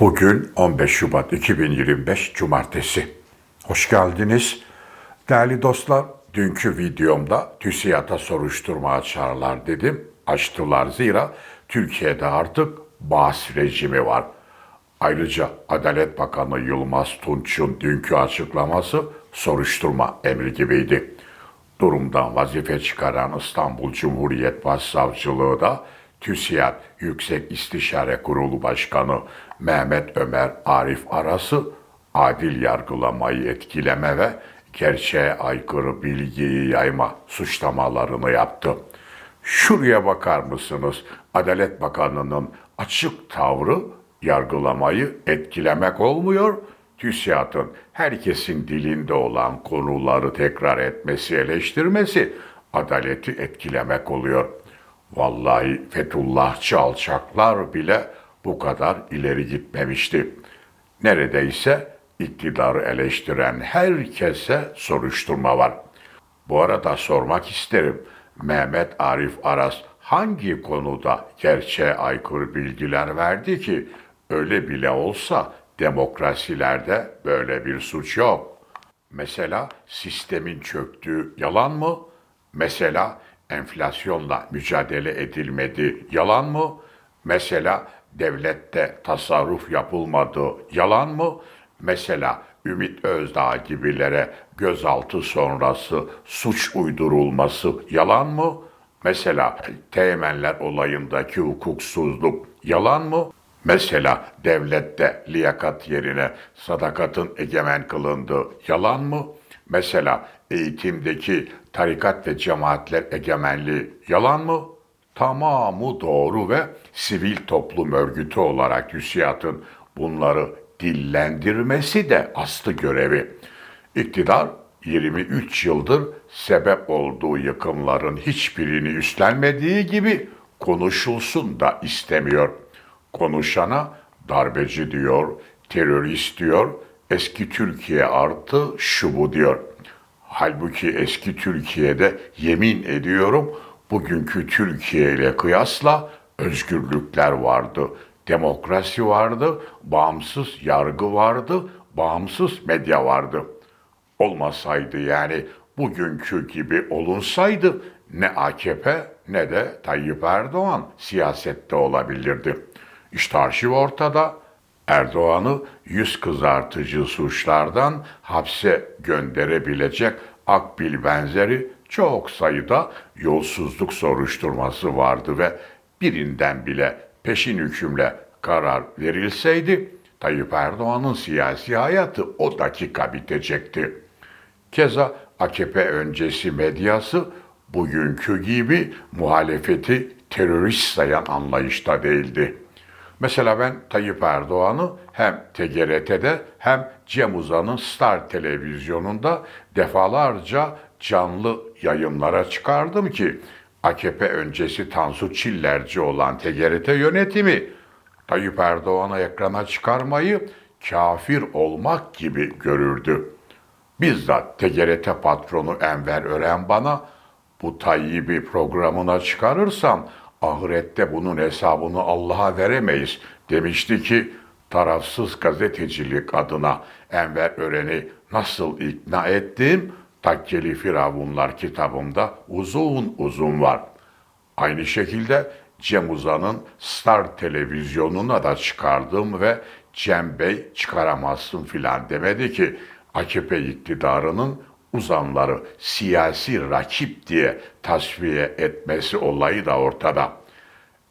Bugün 15 Şubat 2025 Cumartesi. Hoş geldiniz. Değerli dostlar, dünkü videomda TÜSİAD'a soruşturma açarlar dedim. Açtılar zira Türkiye'de artık bağış rejimi var. Ayrıca Adalet Bakanı Yılmaz Tunç'un dünkü açıklaması soruşturma emri gibiydi. Durumdan vazife çıkaran İstanbul Cumhuriyet Başsavcılığı da TÜSİAD Yüksek İstişare Kurulu Başkanı Mehmet Ömer Arif Aras'ı adil yargılamayı etkileme ve gerçeğe aykırı bilgiyi yayma suçlamalarını yaptı. Şuraya bakar mısınız? Adalet Bakanı'nın açık tavrı yargılamayı etkilemek olmuyor. TÜSİAD'ın herkesin dilinde olan konuları tekrar etmesi, eleştirmesi adaleti etkilemek oluyor. Vallahi Fethullahçı alçaklar bile bu kadar ileri gitmemişti. Neredeyse iktidarı eleştiren herkese soruşturma var. Bu arada sormak isterim. Mehmet Arif Aras hangi konuda gerçeğe aykırı bilgiler verdi ki öyle bile olsa demokrasilerde böyle bir suç yok. Mesela sistemin çöktüğü yalan mı? Mesela enflasyonla mücadele edilmedi yalan mı? Mesela devlette tasarruf yapılmadı yalan mı? Mesela Ümit Özdağ gibilere gözaltı sonrası suç uydurulması yalan mı? Mesela Teğmenler olayındaki hukuksuzluk yalan mı? Mesela devlette liyakat yerine sadakatın egemen kılındığı yalan mı? Mesela eğitimdeki tarikat ve cemaatler egemenliği yalan mı? Tamamı doğru ve sivil toplum örgütü olarak TÜSİAD'ın bunları dillendirmesi de aslı görevi. İktidar 23 yıldır sebep olduğu yıkımların hiçbirini üstlenmediği gibi konuşulsun da istemiyor. Konuşana darbeci diyor, terörist diyor, eski Türkiye artı şu bu diyor. Halbuki eski Türkiye'de yemin ediyorum bugünkü Türkiye ile kıyasla özgürlükler vardı, demokrasi vardı, bağımsız yargı vardı, bağımsız medya vardı. Olmasaydı yani bugünkü gibi olunsaydı ne AKP ne de Tayyip Erdoğan siyasette olabilirdi. İşte arşiv ortada. Erdoğan'ı yüz kızartıcı suçlardan hapse gönderebilecek Akbil benzeri çok sayıda yolsuzluk soruşturması vardı ve birinden bile peşin hükümle karar verilseydi Tayyip Erdoğan'ın siyasi hayatı o dakika bitecekti. Keza AKP öncesi medyası bugünkü gibi muhalefeti terörist sayan anlayışta değildi. Mesela ben Tayyip Erdoğan'ı hem TGRT'de hem Cem Uzan'ın Star televizyonunda defalarca canlı yayınlara çıkardım ki AKP öncesi Tansu Çillerci olan TGRT yönetimi Tayyip Erdoğan'ı ekrana çıkarmayı kafir olmak gibi görürdü. Bizzat TGRT patronu Enver Ören bana bu Tayyip'i programına çıkarırsan ahirette bunun hesabını Allah'a veremeyiz demişti ki tarafsız gazetecilik adına Enver Ören'i nasıl ikna ettim Takkeli Firavunlar kitabımda uzun uzun var. Aynı şekilde Cem Uzan'ın Star televizyonuna da çıkardım ve Cem Bey çıkaramazsın filan demedi ki AKP iktidarının uzanları siyasi rakip diye tasfiye etmesi olayı da ortada.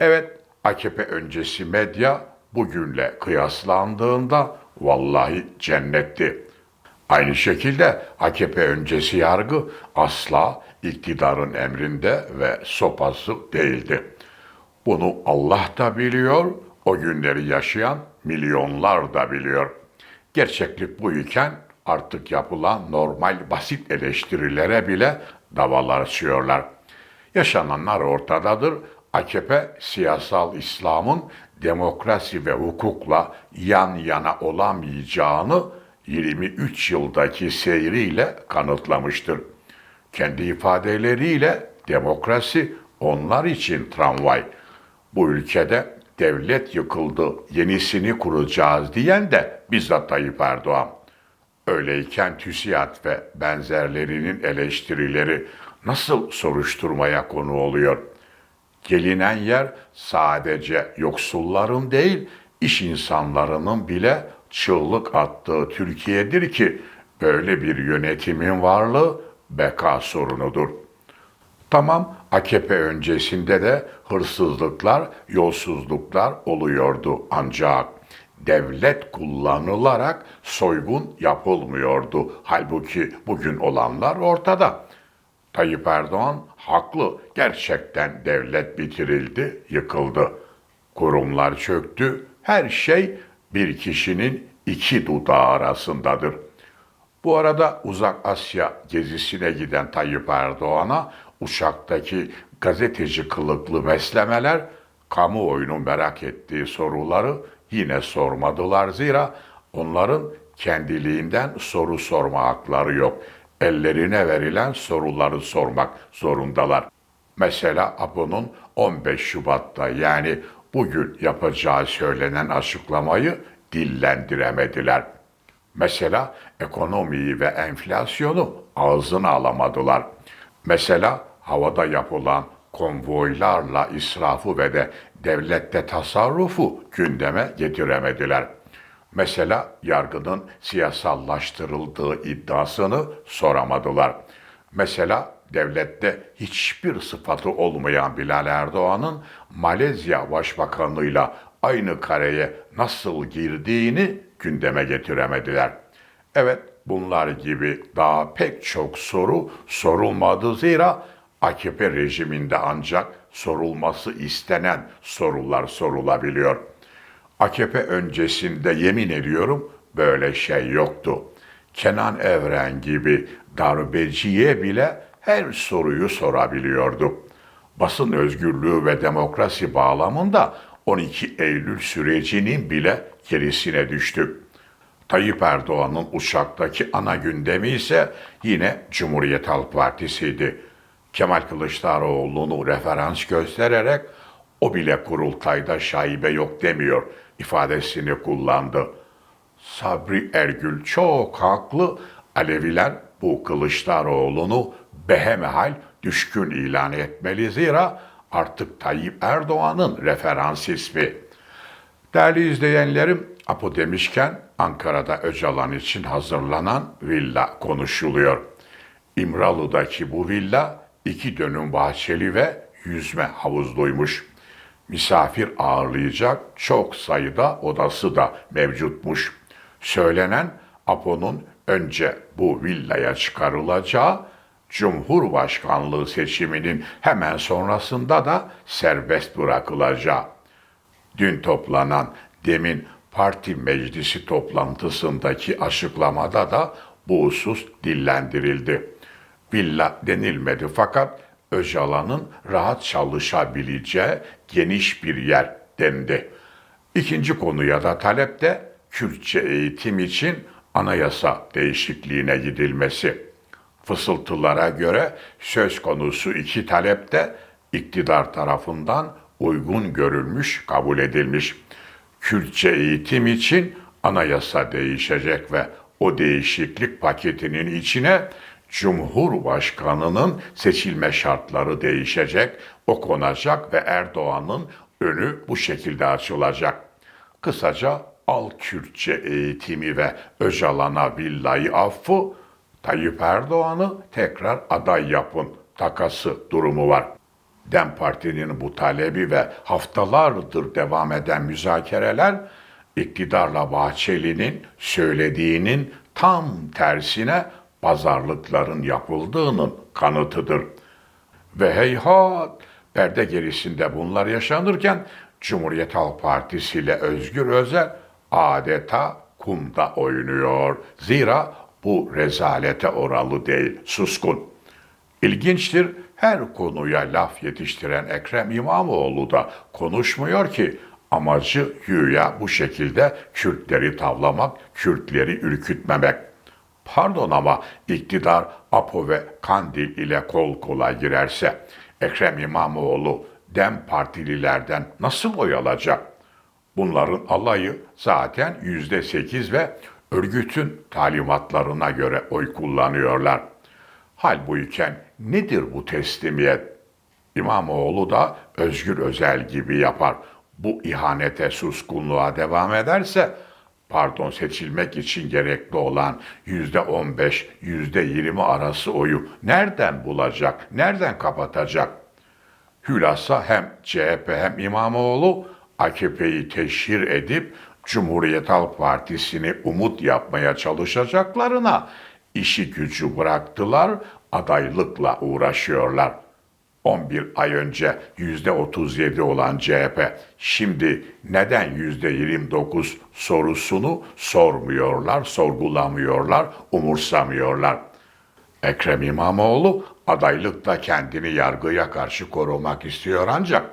Evet AKP öncesi medya bugünle kıyaslandığında vallahi cennetti. Aynı şekilde AKP öncesi yargı asla iktidarın emrinde ve sopası değildi. Bunu Allah da biliyor, o günleri yaşayan milyonlar da biliyor. Gerçeklik bu iken artık yapılan normal basit eleştirilere bile davalar açıyorlar. Yaşananlar ortadadır. AKP siyasal İslam'ın demokrasi ve hukukla yan yana olamayacağını 23 yıldaki seyriyle kanıtlamıştır. Kendi ifadeleriyle demokrasi onlar için tramvay. Bu ülkede devlet yıkıldı, yenisini kuracağız diyen de bizzat Tayyip Erdoğan. Öyleyken TÜSİAD ve benzerlerinin eleştirileri nasıl soruşturmaya konu oluyor? Gelinen yer sadece yoksulların değil, iş insanlarının bile çığlık attığı Türkiye'dir ki böyle bir yönetimin varlığı beka sorunudur. Tamam AKP öncesinde de hırsızlıklar, yolsuzluklar oluyordu ancak devlet kullanılarak soygun yapılmıyordu. Halbuki bugün olanlar ortada. Tayyip Erdoğan haklı. Gerçekten devlet bitirildi, yıkıldı. Kurumlar çöktü. Her şey bir kişinin iki dudağı arasındadır. Bu arada Uzak Asya gezisine giden Tayyip Erdoğan'a uçaktaki gazeteci kılıklı beslemeler kamuoyunun merak ettiği soruları yine sormadılar zira onların kendiliğinden soru sorma hakları yok. Ellerine verilen soruları sormak zorundalar. Mesela APO'nun 15 Şubat'ta yani bugün yapacağı söylenen açıklamayı dillendiremediler. Mesela ekonomiyi ve enflasyonu ağzına alamadılar. Mesela havada yapılan konvoylarla israfı ve de devlette tasarrufu gündeme getiremediler. Mesela yargının siyasallaştırıldığı iddiasını soramadılar. Mesela devlette hiçbir sıfatı olmayan Bilal Erdoğan'ın Malezya Başbakanı'yla aynı kareye nasıl girdiğini gündeme getiremediler. Evet bunlar gibi daha pek çok soru sorulmadı zira AKP rejiminde ancak sorulması istenen sorular sorulabiliyor. AKP öncesinde yemin ediyorum böyle şey yoktu. Kenan Evren gibi darbeciye bile her soruyu sorabiliyordu. Basın özgürlüğü ve demokrasi bağlamında 12 Eylül sürecinin bile gerisine düştük. Tayyip Erdoğan'ın uçaktaki ana gündemi ise yine Cumhuriyet Halk Partisi'ydi. Kemal Kılıçdaroğlu'nu referans göstererek o bile kurultayda şaibe yok demiyor ifadesini kullandı. Sabri Ergül çok haklı. Aleviler bu Kılıçdaroğlu'nu behemehal düşkün ilan etmeli zira artık Tayyip Erdoğan'ın referans ismi. Değerli izleyenlerim, Apo demişken Ankara'da Öcalan için hazırlanan villa konuşuluyor. İmralı'daki bu villa iki dönüm bahçeli ve yüzme havuzluymuş. Misafir ağırlayacak çok sayıda odası da mevcutmuş. Söylenen Apo'nun önce bu villaya çıkarılacağı, Cumhurbaşkanlığı seçiminin hemen sonrasında da serbest bırakılacağı. Dün toplanan demin parti meclisi toplantısındaki açıklamada da bu husus dillendirildi. Villa denilmedi fakat Öcalan'ın rahat çalışabileceği geniş bir yer dendi. İkinci konuya da talepte Kürtçe eğitim için anayasa değişikliğine gidilmesi. Fısıltılara göre söz konusu iki talepte iktidar tarafından uygun görülmüş, kabul edilmiş. Kürtçe eğitim için anayasa değişecek ve o değişiklik paketinin içine Cumhurbaşkanının seçilme şartları değişecek, o konacak ve Erdoğan'ın önü bu şekilde açılacak. Kısaca al Kürtçe eğitimi ve Öcalan'a villayı affı, Tayyip Erdoğan'ı tekrar aday yapın takası durumu var. Dem Parti'nin bu talebi ve haftalardır devam eden müzakereler iktidarla Bahçeli'nin söylediğinin tam tersine pazarlıkların yapıldığının kanıtıdır. Ve heyhat perde gerisinde bunlar yaşanırken Cumhuriyet Halk Partisi ile Özgür Özel adeta kumda oynuyor. Zira bu rezalete oralı değil, suskun. İlginçtir, her konuya laf yetiştiren Ekrem İmamoğlu da konuşmuyor ki amacı güya bu şekilde Kürtleri tavlamak, Kürtleri ürkütmemek. Pardon ama iktidar Apo ve Kandil ile kol kola girerse Ekrem İmamoğlu Dem Partililerden nasıl oy alacak? Bunların alayı zaten yüzde sekiz ve örgütün talimatlarına göre oy kullanıyorlar. Hal buyken nedir bu teslimiyet? İmamoğlu da Özgür Özel gibi yapar. Bu ihanete, suskunluğa devam ederse, pardon seçilmek için gerekli olan yüzde on beş, yüzde yirmi arası oyu nereden bulacak, nereden kapatacak? Hülasa hem CHP hem İmamoğlu AKP'yi teşhir edip Cumhuriyet Halk Partisi'ni umut yapmaya çalışacaklarına işi gücü bıraktılar, adaylıkla uğraşıyorlar. 11 ay önce yüzde 37 olan CHP şimdi neden yüzde 29 sorusunu sormuyorlar, sorgulamıyorlar, umursamıyorlar. Ekrem İmamoğlu adaylıkta kendini yargıya karşı korumak istiyor ancak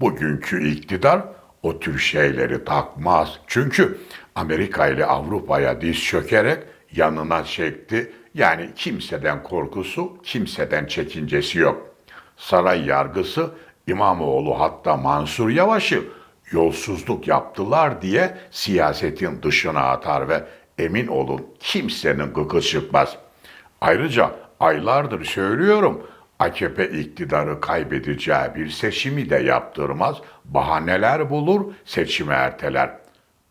bugünkü iktidar o tür şeyleri takmaz. Çünkü Amerika ile Avrupa'ya diz çökerek yanına çekti. Yani kimseden korkusu, kimseden çekincesi yok. Saray yargısı İmamoğlu hatta Mansur Yavaş'ı yolsuzluk yaptılar diye siyasetin dışına atar ve emin olun kimsenin gıkı çıkmaz. Ayrıca aylardır söylüyorum AKP iktidarı kaybedeceği bir seçimi de yaptırmaz, bahaneler bulur, seçimi erteler.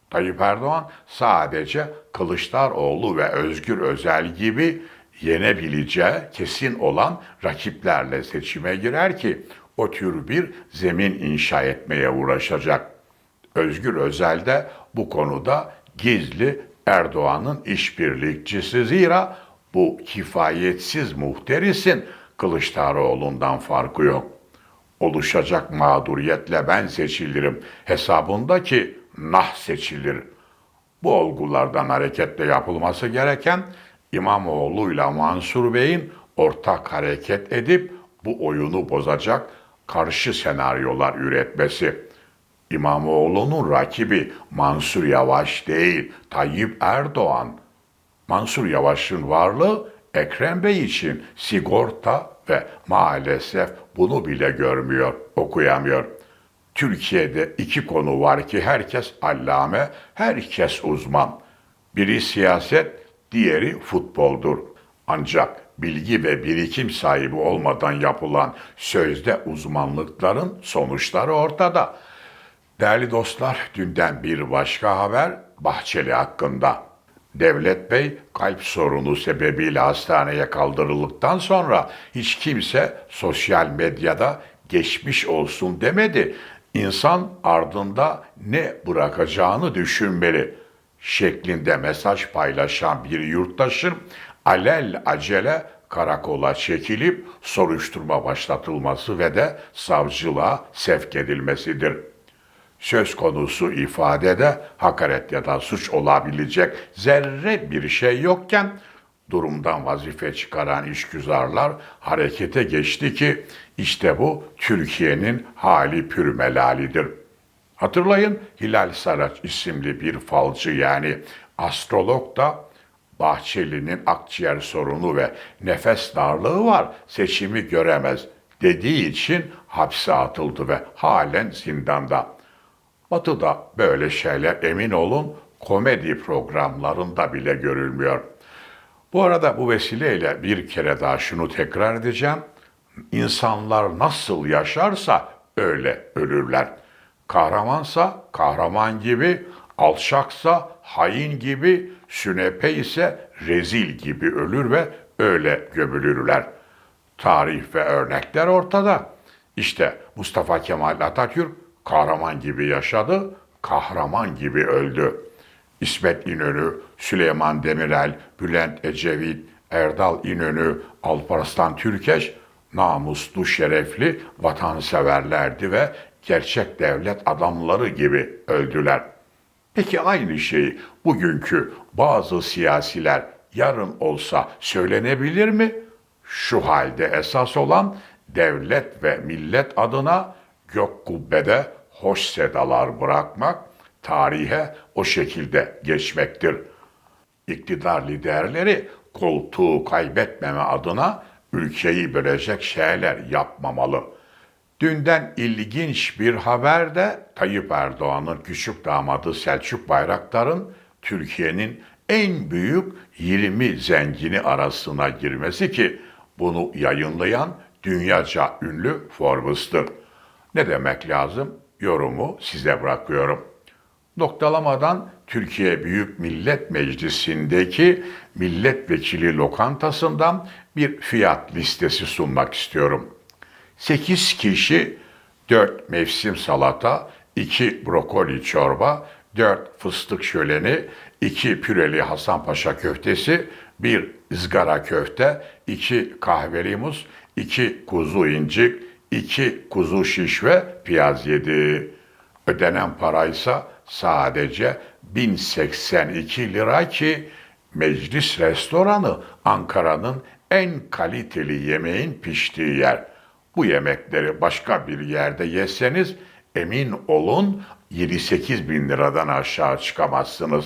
Tayyip Erdoğan sadece Kılıçdaroğlu ve Özgür Özel gibi yenebileceği kesin olan rakiplerle seçime girer ki o tür bir zemin inşa etmeye uğraşacak. Özgür Özel de bu konuda gizli Erdoğan'ın işbirlikçisi zira bu kifayetsiz muhterisin Kılıçdaroğlu'ndan farkı yok. Oluşacak mağduriyetle ben seçilirim hesabındaki nah seçilir. Bu olgulardan hareketle yapılması gereken İmamoğlu ile Mansur Bey'in ortak hareket edip bu oyunu bozacak karşı senaryolar üretmesi. İmamoğlu'nun rakibi Mansur Yavaş değil, Tayyip Erdoğan. Mansur Yavaş'ın varlığı Ekrem Bey için sigorta ve maalesef bunu bile görmüyor, okuyamıyor. Türkiye'de iki konu var ki herkes allame, herkes uzman. Biri siyaset, diğeri futboldur. Ancak bilgi ve birikim sahibi olmadan yapılan sözde uzmanlıkların sonuçları ortada. Değerli dostlar, dünden bir başka haber Bahçeli hakkında. Devlet Bey kalp sorunu sebebiyle hastaneye kaldırıldıktan sonra hiç kimse sosyal medyada geçmiş olsun demedi. İnsan ardında ne bırakacağını düşünmeli şeklinde mesaj paylaşan bir yurttaşın alel acele karakola çekilip soruşturma başlatılması ve de savcılığa sevk edilmesidir. Söz konusu ifadede hakaret ya da suç olabilecek zerre bir şey yokken durumdan vazife çıkaran işgüzarlar harekete geçti ki işte bu Türkiye'nin hali pürmelalidir. Hatırlayın Hilal Saraç isimli bir falcı yani astrolog da Bahçeli'nin akciğer sorunu ve nefes darlığı var, seçimi göremez dediği için hapse atıldı ve halen zindanda. Batı'da böyle şeyler emin olun komedi programlarında bile görülmüyor. Bu arada bu vesileyle bir kere daha şunu tekrar edeceğim. İnsanlar nasıl yaşarsa öyle ölürler. Kahramansa kahraman gibi, alçaksa hain gibi, sünepe ise rezil gibi ölür ve öyle gömülürler. Tarih ve örnekler ortada. İşte Mustafa Kemal Atatürk kahraman gibi yaşadı, kahraman gibi öldü. İsmet İnönü, Süleyman Demirel, Bülent Ecevit, Erdal İnönü, Alparslan Türkeş namuslu, şerefli vatanseverlerdi ve gerçek devlet adamları gibi öldüler. Peki aynı şey bugünkü bazı siyasiler yarın olsa söylenebilir mi? Şu halde esas olan devlet ve millet adına gök kubbede hoş sedalar bırakmak, tarihe o şekilde geçmektir. İktidar liderleri koltuğu kaybetmeme adına ülkeyi bölecek şeyler yapmamalı. Dünden ilginç bir haber de Tayyip Erdoğan'ın küçük damadı Selçuk Bayraktar'ın Türkiye'nin en büyük 20 zengini arasına girmesi ki bunu yayınlayan dünyaca ünlü Forbes'tır. Ne demek lazım? Yorumu size bırakıyorum. Noktalamadan Türkiye Büyük Millet Meclisi'ndeki milletvekili lokantasından bir fiyat listesi sunmak istiyorum. 8 kişi 4 mevsim salata, 2 brokoli çorba, 4 fıstık şöleni, 2 püreli Hasanpaşa köftesi, 1 ızgara köfte, 2 kahveli muz, 2 kuzu incik, 2 kuzu şiş ve piyaz yedi. Ödenen paraysa sadece 1082 lira ki meclis restoranı Ankara'nın en kaliteli yemeğin piştiği yer. Bu yemekleri başka bir yerde yeseniz emin olun 7-8 bin liradan aşağı çıkamazsınız.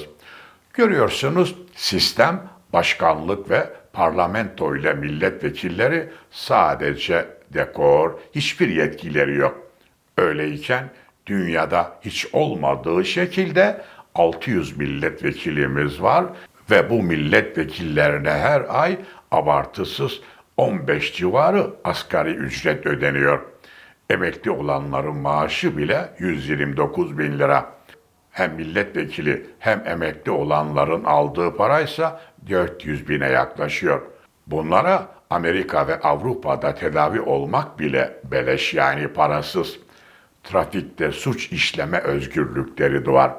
Görüyorsunuz sistem başkanlık ve parlamento ile milletvekilleri sadece dekor, hiçbir yetkileri yok. Öyleyken dünyada hiç olmadığı şekilde 600 milletvekilimiz var ve bu milletvekillerine her ay abartısız 15 civarı asgari ücret ödeniyor. Emekli olanların maaşı bile 129 bin lira. Hem milletvekili hem emekli olanların aldığı paraysa 400 bine yaklaşıyor. Bunlara Amerika ve Avrupa'da tedavi olmak bile beleş yani parasız. Trafikte suç işleme özgürlükleri de var.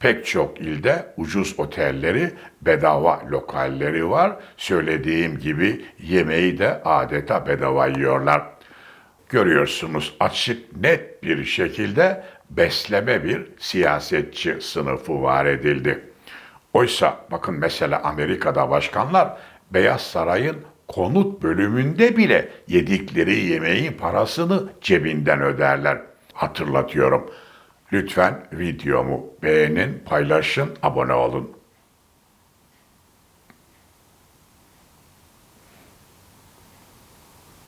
Pek çok ilde ucuz otelleri, bedava lokalleri var. Söylediğim gibi yemeği de adeta bedava yiyorlar. Görüyorsunuz açık net bir şekilde besleme bir siyasetçi sınıfı var edildi. Oysa bakın mesela Amerika'da başkanlar Beyaz Saray'ın konut bölümünde bile yedikleri yemeğin parasını cebinden öderler. Hatırlatıyorum. Lütfen videomu beğenin, paylaşın, abone olun.